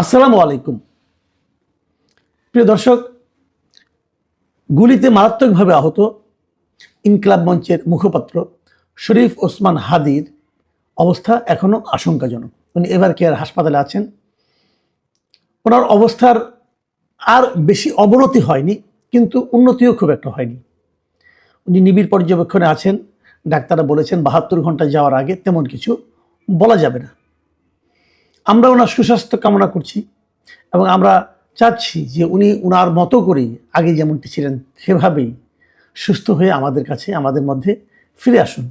আসসালামু আলাইকুম। প্রিয় দর্শক, গুলিতে মারাত্মকভাবে আহত ইনকলাব মঞ্চের মুখপাত্র শরীফ ওসমান হাদির অবস্থা এখনও আশঙ্কাজনক। উনি এভার কেয়ার হাসপাতালে আছেন? ওনার অবস্থার আর বেশি অবনতি হয়নি, কিন্তু উন্নতিও খুব একটা হয়নি। উনি নিবিড় পর্যবেক্ষণে আছেন, ডাক্তাররা বলেছেন বাহাত্তর ঘণ্টা যাওয়ার আগে তেমন কিছু বলা যাবে না। আমরা ওনার সুস্বাস্থ্য কামনা করছি এবং আমরা চাচ্ছি যে উনি ওনার মতো করেই আগে যেমনটি ছিলেন সেভাবেই সুস্থ হয়ে আমাদের কাছে, আমাদের মধ্যে ফিরে আসুন।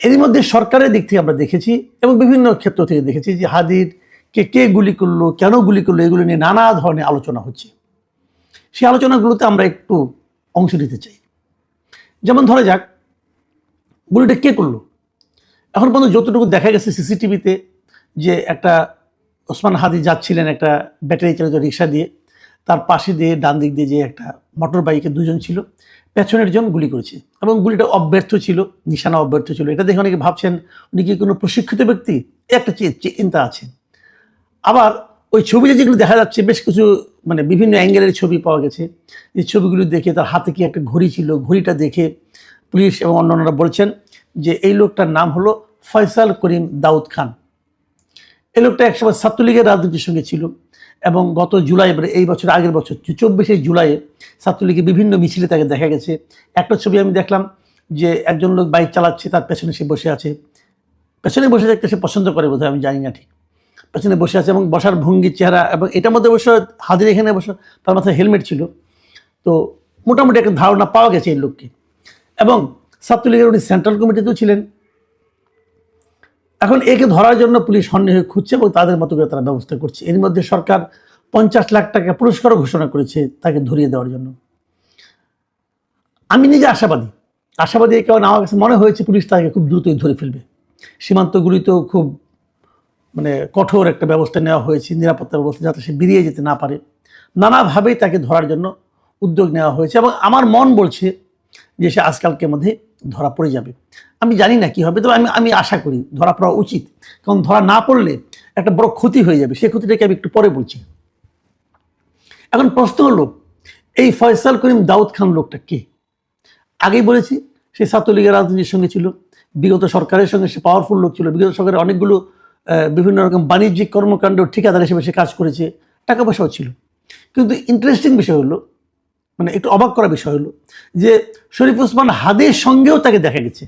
এরই মধ্যে সরকারের দিক থেকে আমরা দেখেছি এবং বিভিন্ন ক্ষেত্র থেকে দেখেছি যে হাদির কে কে গুলি করল, কেন গুলি করল, এগুলো নিয়ে নানা ধরনের আলোচনা হচ্ছে। সেই আলোচনাগুলোতে আমরা একটু অংশ নিতে চাই। যেমন ধরা যাক, গুলিটা কে করল? এখন পর্যন্ত যতটুকু দেখা গেছে সিসিটিভিতে যে একটা ওসমান হাদি যাচ্ছিলেন একটা ব্যাটারি চালিত রিক্সা দিয়ে, তার পাশে দিয়ে, ডান দিক দিয়ে যে একটা মোটর বাইকে দুজন ছিল, পেছনের জন গুলি করেছে এবং গুলিটা অব্যর্থ ছিল, নিশানা অব্যর্থ ছিল। এটা দেখে অনেকে ভাবছেন, উনি কি কোনো প্রশিক্ষিত ব্যক্তি? একটা চিন্তা আছে। আবার ওই ছবিতে যেগুলো দেখা যাচ্ছে, বেশ কিছু মানে বিভিন্ন অ্যাঙ্গেলের ছবি পাওয়া গেছে। এই ছবিগুলো দেখে তার হাতে কি একটা ঘড়ি ছিল? ঘড়িটা দেখে পুলিশ এবং অন্যান্যরা বলছেন যে, এই লোকটার নাম হলো ফয়সাল করিম দাউদ খান। এই লোকটা একসময় ছাত্রলীগের রাজনীতির সঙ্গে ছিল এবং গত জুলাই মানে এই বছর, আগের বছর চব্বিশে জুলাইয়ে ছাত্রলীগের বিভিন্ন মিছিলে তাকে দেখা গেছে। একটা ছবি আমি দেখলাম যে একজন লোক বাইক চালাচ্ছে, তার পেছনে সে বসে আছে। পেছনে বসে থাকতে সে পছন্দ করে বোধহয়, আমি জানি না ঠিক। পেছনে বসে আছে এবং বসার ভঙ্গি, চেহারা এবং এটার মধ্যে অবশ্য হাজির এখানে বসে তার মাথায় হেলমেট ছিল। তো মোটামুটি একটা ধারণা পাওয়া গেছে এই লোককে। এবং ছাত্রলীগের উনি সেন্ট্রাল কমিটিতেও ছিলেন। এখন একে ধরার জন্য পুলিশ সন্দেহে খুঁজছে এবং তাদের মতো করে তারা ব্যবস্থা করছে। এর মধ্যে সরকার পঞ্চাশ লাখ টাকা পুরস্কারও ঘোষণা করেছে তাকে ধরিয়ে দেওয়ার জন্য। আমি নিজে আশাবাদী। আশাবাদী কারণে আমার কাছে মনে হয়েছে পুলিশ তাকে খুব দ্রুতই ধরে ফেলবে। সীমান্তগুলিতেও খুব মানে কঠোর একটা ব্যবস্থা নেওয়া হয়েছে, নিরাপত্তা ব্যবস্থা যাতে সে বেরিয়ে যেতে না পারে। নানাভাবেই তাকে ধরার জন্য উদ্যোগ নেওয়া হয়েছে এবং আমার মন বলছে যে সে আজকালকে মধ্যে ধরা পড়ে যাবে। আমি জানি না কি হবে, তবে আমি আমি আশা করি ধরা পড়া উচিত। কারণ ধরা না পড়লে একটা বড় ক্ষতি হয়ে যাবে। সেই ক্ষতিটাকে আমি একটু পরে বলছি। এখন প্রশ্ন হলো, এই ফয়সাল করিম দাউদ খান লোকটা কে? আগেই বলেছি, সে ছাত্রলীগের রাজনীতির সঙ্গে ছিল, বিগত সরকারের সঙ্গে সে পাওয়ারফুল লোক ছিল। বিগত সরকারের অনেকগুলো বিভিন্ন রকম বাণিজ্যিক কর্মকাণ্ড ঠিকাদার হিসেবে সে কাজ করেছে, টাকা পয়সাও ছিল। কিন্তু ইন্টারেস্টিং বিষয় হলো মানে একটু অবাক করা বিষয় হলো, যে শরীফ ওসমান হাদের সঙ্গেও তাকে দেখা গেছে।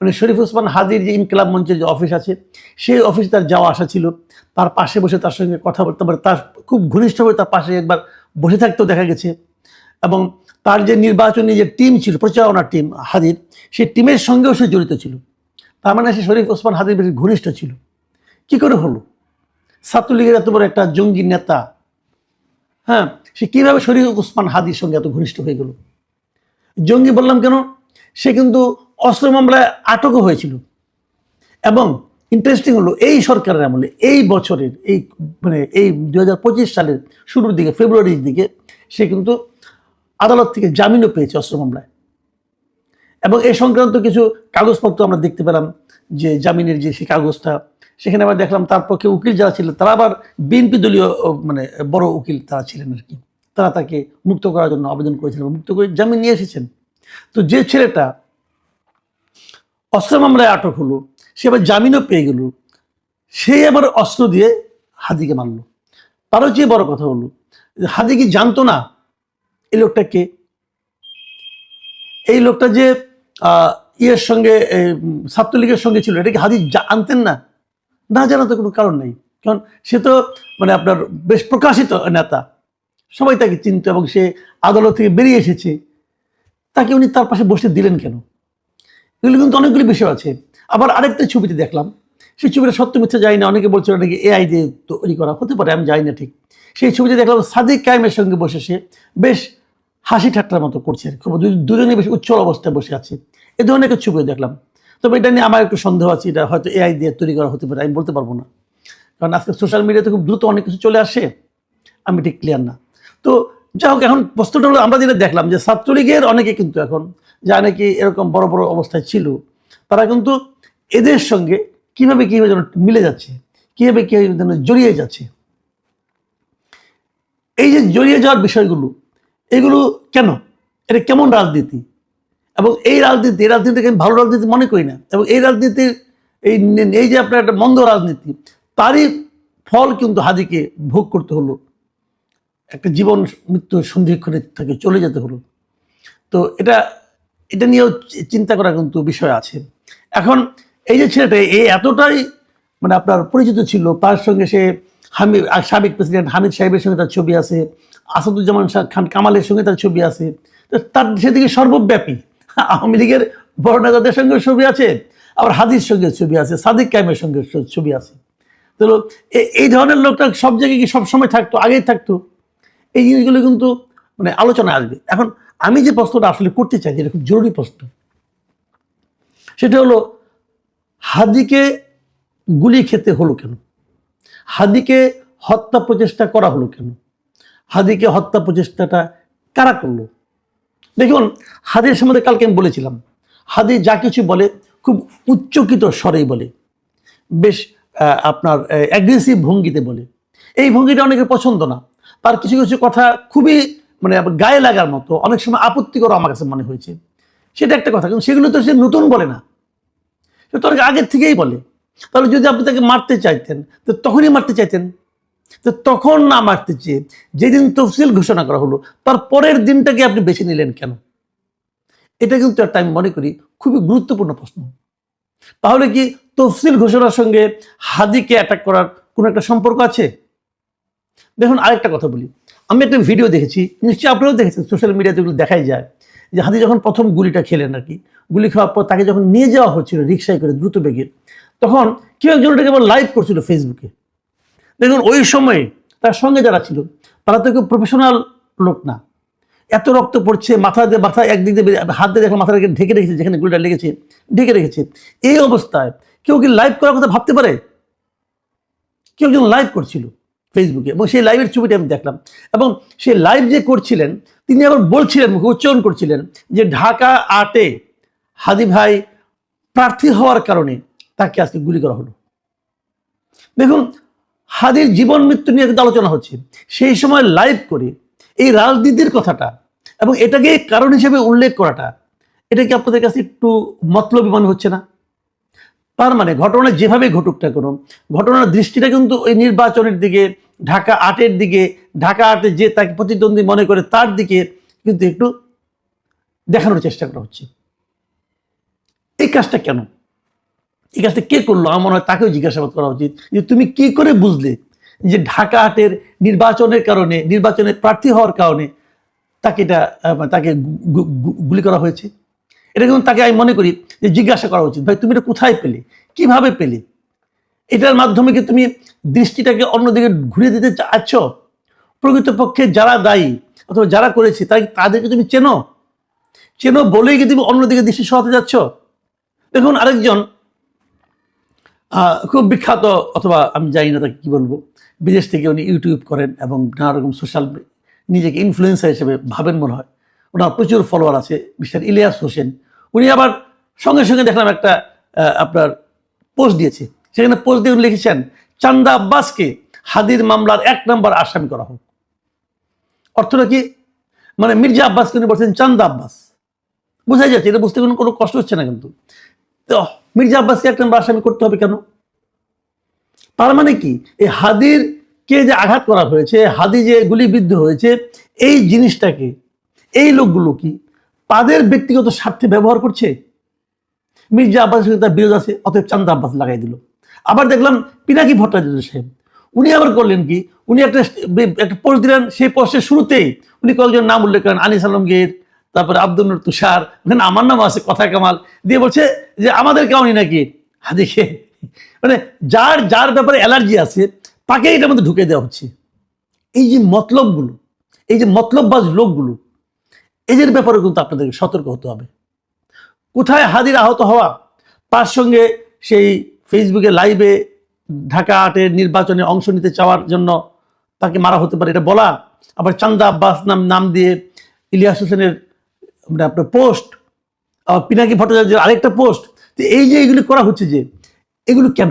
মানে শরীফ ওসমান হাদির যে ইনকলাব মঞ্চের যে অফিস আছে, সেই অফিসে তার যাওয়া আসা ছিল। তার পাশে বসে তার সঙ্গে কথা বলতে পারে তার খুব ঘনিষ্ঠভাবে তার পাশে একবার বসে থাকতেও দেখা গেছে। এবং তার যে নির্বাচনী যে টিম ছিল প্রচারণা টিম হাদির সেই টিমের সঙ্গেও সে জড়িত ছিল। তার মানে সে শরীফ ওসমান হাদির বেশি ঘনিষ্ঠ ছিল। কি করে হলো? ছাত্রলীগের এত বড় একটা জঙ্গি নেতা হ্যাঁ সে কীভাবে শরীফ ওসমান হাদির সঙ্গে এত ঘনিষ্ঠ হয়ে গেল? জঙ্গি বললাম কেন? সে কিন্তু অস্ত্র মামলায় আটকও হয়েছিল। এবং ইন্টারেস্টিং হলো, এই সরকারের আমলে এই বছরের এই মানে এই দু হাজার পঁচিশ সালের শুরুর দিকে, ফেব্রুয়ারির দিকে, সে কিন্তু আদালত থেকে জামিনও পেয়েছে অস্ত্র মামলায়। এবং এই সংক্রান্ত কিছু কাগজপত্র আমরা দেখতে পেলাম, যে জামিনের যে সেই কাগজটা, সেখানে আবার দেখলাম তার পক্ষে উকিল যারা ছিলেন তারা আবার বিএনপি দলীয় মানে বড় উকিল তারা ছিলেন আর কি। তারা তাকে মুক্ত করার জন্য আবেদন করেছিলেন মুক্ত করে জামিন নিয়ে এসেছেন। তো যে ছেলেটা অস্ত্র মামলায় আটক হলো, সে আবার জামিনও পেয়ে গেল। সে আবার অস্ত্র দিয়ে হাদিকে মারল। তারও যে বড় কথা হলো, হাদি কি জানতো না এই লোকটা কে? এই লোকটা যে ইয়ের সঙ্গে ছাত্রলীগের সঙ্গে ছিল, এটা কি হাদি আনতেন না? না জানা তো কোনো কারণ নেই। কারণ সে তো মানে আপনার বেশ প্রকাশিত নেতা। সবাই তাকে চিনত এবং সে আদালত থেকে বেরিয়ে এসেছে। তাকে উনি তার পাশে বসে দিলেন কেন? এগুলো কিন্তু অনেকগুলি বিষয় আছে। আবার আরেকটা ছবিতে দেখলাম, সেই ছবিটা সত্য মিথ্যা যাই না, অনেকে বলছে নাকি এআই দিয়ে তৈরি করা, হতে পারে, আমি জানি না ঠিক। সেই ছবিতে দেখলাম সাদিক কায়েমের সঙ্গে বসে সে বেশ হাসি ঠাট্টার মতো করছে খুব দু- দুজনে বেশ উচ্চল অবস্থায় বসে আছে। এ ধরনের একটা ছবি দেখলাম। তবে এটা নিয়ে আমার একটু সন্দেহ আছে, এটা হয়তো এআই দিয়ে তৈরি করা হতে পারে, আমি বলতে পারব না। কারণ আজকে সোশ্যাল মিডিয়াতে খুব দ্রুত অনেক কিছু চলে আসে, আমি ঠিক ক্লিয়ার না। তো যাই হোক, এখন প্রশ্নটা হলো, আমরা যেটা দেখলাম যে ছাত্রলীগের অনেকে কিন্তু এখন যা নাকি এরকম বড় বড় অবস্থায় ছিল, তারা কিন্তু এদের সঙ্গে কীভাবে কীভাবে যেন মিলে যাচ্ছে, কীভাবে কে যেন জড়িয়ে যাচ্ছে। এই যে জড়িয়ে যাওয়ার বিষয়গুলো, এগুলো কেন? এটা কেমন রাজনীতি? এবং এই রাজনীতি, এই রাজনীতিকে আমি ভালো রাজনীতি মনে করি না, এবং এই রাজনীতির এই এই যে আপনার একটা মন্দ রাজনীতি, তারই ফল কিন্তু হাদিকে ভোগ করতে হলো। একটা জীবন মৃত্যু সন্ধিক্ষণে থেকে চলে যেতে হলো। তো এটা এটা নিয়েও চিন্তা করা কিন্তু বিষয় আছে। এখন এই যে ছেলেটা, এ এতটাই মানে আপনার পরিচিত ছিল, তার সঙ্গে সে হামিদ সাবেক প্রেসিডেন্ট হামিদ সাহেবের সঙ্গে তার ছবি আছে, আসাদুজ্জামান শাহ খান কামালের সঙ্গে তার ছবি আছে তার সেদিকে সর্বব্যাপী আওয়ামী লীগের বড় নেতাদের সঙ্গে ছবি আছে, আবার হাদির সঙ্গে ছবি আছে, সাদিক কাইমের সঙ্গে ছবি আছে। তো এই ধরনের লোকটা সব জায়গায় কি সবসময় থাকতো, আগেই থাকতো? এই জিনিসগুলো কিন্তু মানে আলোচনায় আসবে। এখন আমি যে প্রশ্নটা আসলে করতে চাই, যেটা খুব জরুরি প্রশ্ন, সেটা হলো, হাদিকে গুলি খেতে হলো কেন? হাদিকে হত্যা প্রচেষ্টা করা হলো কেন? হাদিকে হত্যা প্রচেষ্টাটা কারা করল? দেখুন, হাদির সম্বন্ধে কালকে আমি বলেছিলাম, হাদি যা কিছু বলে, খুব উচ্চকিত স্বরেই বলে, বেশ আপনার অ্যাগ্রেসিভ ভঙ্গিতে বলে। এই ভঙ্গিটা অনেকের পছন্দ না। তার কিছু কিছু কথা খুবই মানে গায়ে লাগার মতো, অনেক সময় আপত্তিকর আমার কাছে মনে হয়েছে। সেটা একটা কথা, কিন্তু সেগুলো তো সে নতুন বলে না। সে তো আগের থেকেই বলে। তাহলে যদি আপনি তাকে মারতে চাইতেন, তো তখনই মারতে চাইতেন। তো তখন না মারতে চেয়ে যেদিন তফসিল ঘোষণা করা হলো, তার পরের দিনটাকে আপনি বেছে নিলেন কেন? এটা কিন্তু একটা আমি মনে করি খুবই গুরুত্বপূর্ণ প্রশ্ন। তাহলে কি তফসিল ঘোষণার সঙ্গে হাদিকে অ্যাটাক করার কোনো একটা সম্পর্ক আছে? দেখুন, আরেকটা কথা বলি। আমি একটা ভিডিও দেখেছি, নিশ্চয়ই আপনারাও দেখেছেন সোশ্যাল মিডিয়াতে এগুলো দেখাই যায়। যে হাদি যখন প্রথম গুলিটা খেলেন আর কি, গুলি খাওয়ার পর তাকে যখন নিয়ে যাওয়া হচ্ছিল রিক্সায় করে দ্রুত বেগে, তখন কেউ একজন ওটাকে আবার লাইভ করছিল ফেসবুকে দেখুন, ওই সময়ে তার সঙ্গে যারা ছিল, তারা তো কেউ প্রফেশনাল লোক না। এত রক্ত পড়ছে, মাথা দিয়ে মাথা একদিক দিয়ে হাত দিয়ে দেখো মাথা রেখে ঢেকে রেখেছে, যেখানে গুলিটা লেগেছে, ঢেকে রেখেছে। এই অবস্থায় কেউ কি লাইভ করার কথা ভাবতে পারে? কেউ একজন লাইভ করছিল। ফেসবুকে এবং সেই লাইভের ছবিটা আমি দেখলাম। এবং সেই লাইভ যে করছিলেন, তিনি আবার বলছিলেন মুখে উচ্চারণ করছিলেন যে ঢাকা আটে হাদি ভাই প্রার্থী হওয়ার কারণে তাকে আজকে গুলি করা হলো। দেখুন হাদির জীবন মৃত্যু নিয়ে আলোচনা হচ্ছে। সেই সময় লাইভ করে এই রাজনীতির কথাটা এবং এটাকে কারণ হিসেবে উল্লেখ করাটা, এটা কি আপনাদের কাছে একটু মতলবী মনে হচ্ছে না? তার মানে ঘটনা যেভাবে ঘটুক না কোনো, ঘটনার দৃষ্টিটা কিন্তু ওই নির্বাচনের দিকে ঢাকা আটের দিকে, ঢাকা আটে যে তাকে প্রতিদ্বন্দ্বী মনে করে তার দিকে কিন্তু একটু দেখানোর চেষ্টা করা হচ্ছে। এই কাজটা কেন? এই কাজটা কে করল? আমার মনে হয় তাকেও জিজ্ঞাসাবাদ করা উচিত। যে তুমি কি করে বুঝলে যে ঢাকা হাটের নির্বাচনের কারণে, নির্বাচনের প্রার্থী হওয়ার কারণে তাকে এটা তাকে গুলি করা হয়েছে? এটা কিন্তু তাকে আমি মনে করি যে জিজ্ঞাসা করা উচিত। ভাই, তুমি এটা কোথায় পেলে? কীভাবে পেলে? এটার মাধ্যমে কি তুমি দৃষ্টিটাকে অন্যদিকে ঘুরিয়ে দিতে চাচ্ছ? প্রকৃতপক্ষে যারা দায়ী অথবা যারা করেছে, তাই তাদেরকে তুমি চেনো? চেনো বলেই কি তুমি অন্যদিকে দৃষ্টি সরাতে যাচ্ছ দেখুন, আরেকজন খুব বিখ্যাত, অথবা আমি জানি না তাকে কী বলব, বিদেশ থেকে উনি ইউটিউব করেন এবং নানা রকম সোশ্যাল নিজেকে ইনফ্লুয়েন্সার হিসেবে ভাবেন মনে হয়। ওনার প্রচুর ফলোয়ার আছে, মিস্টার ইলিয়াস হোসেন। উনি আবার সঙ্গে সঙ্গে দেখলাম একটা আপনার পোস্ট দিয়েছে। সেখানে পোস্ট দিয়ে লিখেছেন চান্দা আব্বাসকে হাদির মামলার এক নম্বর আসামি করা হোক। অর্থটা কি? মানে মির্জা আব্বাসকে উনি বলছেন চান্দা আব্বাস বোঝাই যাচ্ছে, এটা বুঝতে কোনো কোনো কষ্ট হচ্ছে না কিন্তু। তো মির্জা আব্বাসকে এক নম্বর আসামি করতে হবে কেন? তার মানে কি? এই হাদির কে যে আঘাত করা হয়েছে, হাদি যে গুলিবিদ্ধ হয়েছে, এই জিনিসটাকে, এই লোকগুলো কি তাদের ব্যক্তিগত স্বার্থে ব্যবহার করছে? মির্জা আব্বাসের তার বিরোধ আছে, অতএব চান্দা আব্বাস লাগাই দিল। আবার দেখলাম পিনাকি ভট্টাচার্য সাহেব। উনি আবার করলেন কি? উনি একটা একটা পোস্ট দিলেন, সেই পোস্টের শুরুতেই উনি কয়েকজন নাম উল্লেখ করেন, আনিস আলমগীর তারপরে আব্দুল নূর তুষার ওখানে আমার নাম আছে, কথা কামাল, দিয়ে বলছে যে, আমাদের কেমনই নাকি? হাদিকে মানে যার যার ব্যাপারে অ্যালার্জি আছে, তাকে এটার মধ্যে ঢুকে দেওয়া হচ্ছে। এই যে মতলবগুলো, এই যে মতলববাজ লোকগুলো, এদের ব্যাপারে কিন্তু আপনাদেরকে সতর্ক হতে হবে। কোথায় হাদির আহত হওয়া, তার সঙ্গে সেই ফেসবুকে লাইভে ঢাকা আটের নির্বাচনে অংশ নিতে চাওয়ার জন্য তাকে মারা হতে পারে, এটা বলা। আবার চান্দা আব্বাস নাম নাম দিয়ে ইলিয়াস হোসেনের মানে আপনার পোস্ট আবার পিনাকি ভট্টাচার্যের আরেকটা পোস্ট তো এই যে এগুলি করা হচ্ছে যে, এগুলো কেন?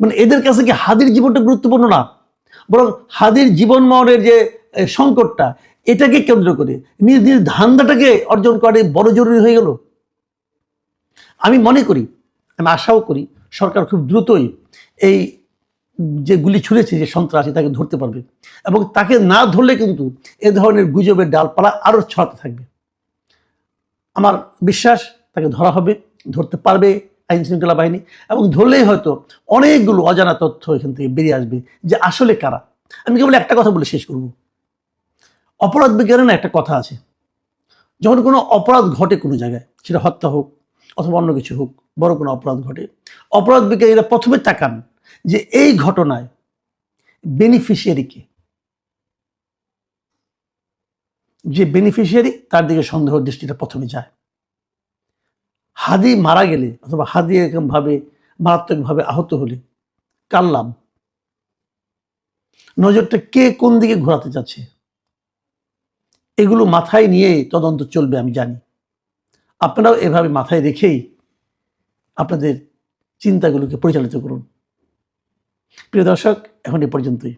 মানে এদের কাছে কি হাদির জীবনটা গুরুত্বপূর্ণ না? বরং হাদির জীবন মরণের যে সংকটটা, এটাকে কেন্দ্র করে নিজ নিজ ধান্দাটাকে অর্জন করে বড় জরুরি হয়ে গেল। আমি মনে করি আমি আশাও করি সরকার খুব দ্রুতই এই যে গুলি ছুঁড়েছে, যে সন্ত্রাসী, তাকে ধরতে পারবে। এবং তাকে না ধরলে কিন্তু এ ধরনের গুজবের ডালপালা আরও ছড়াতে থাকবে। আমার বিশ্বাস তাকে ধরা হবে, ধরতে পারবে আইন শৃঙ্খলা বাহিনী। এবং ধরলেই হয়তো অনেকগুলো অজানা তথ্য এখান থেকে বেরিয়ে আসবে যে আসলে কারা। আমি কেবল একটা কথা বলে শেষ করব। অপরাধ বিজ্ঞানে না একটা কথা আছে। যখন কোনো অপরাধ ঘটে কোনো জায়গায়, সেটা হত্যা হোক অথবা অন্য কিছু হোক বড় কোনো অপরাধ ঘটে। অপরাধ বিজ্ঞানীরা প্রথমে তাকান যে এই ঘটনায় বেনিফিশিয়ারি কে? যে বেনিফিশিয়ারি তার দিকে সন্দেহ দৃষ্টিটা প্রথমে যায়। হাদি মারা গেলে অথবা হাদি এরকমভাবে মারাত্মকভাবে আহত হলে কার লাভ? নজরটা কে কোন দিকে ঘোরাতে যাচ্ছে? এগুলো মাথায় নিয়ে তদন্ত চলবে আমি জানি। আপনারাও এভাবে মাথায় রেখেই আপনাদের চিন্তাগুলোকে পরিচালিত করুন। প্রিয় দর্শক এখন এ পর্যন্তই।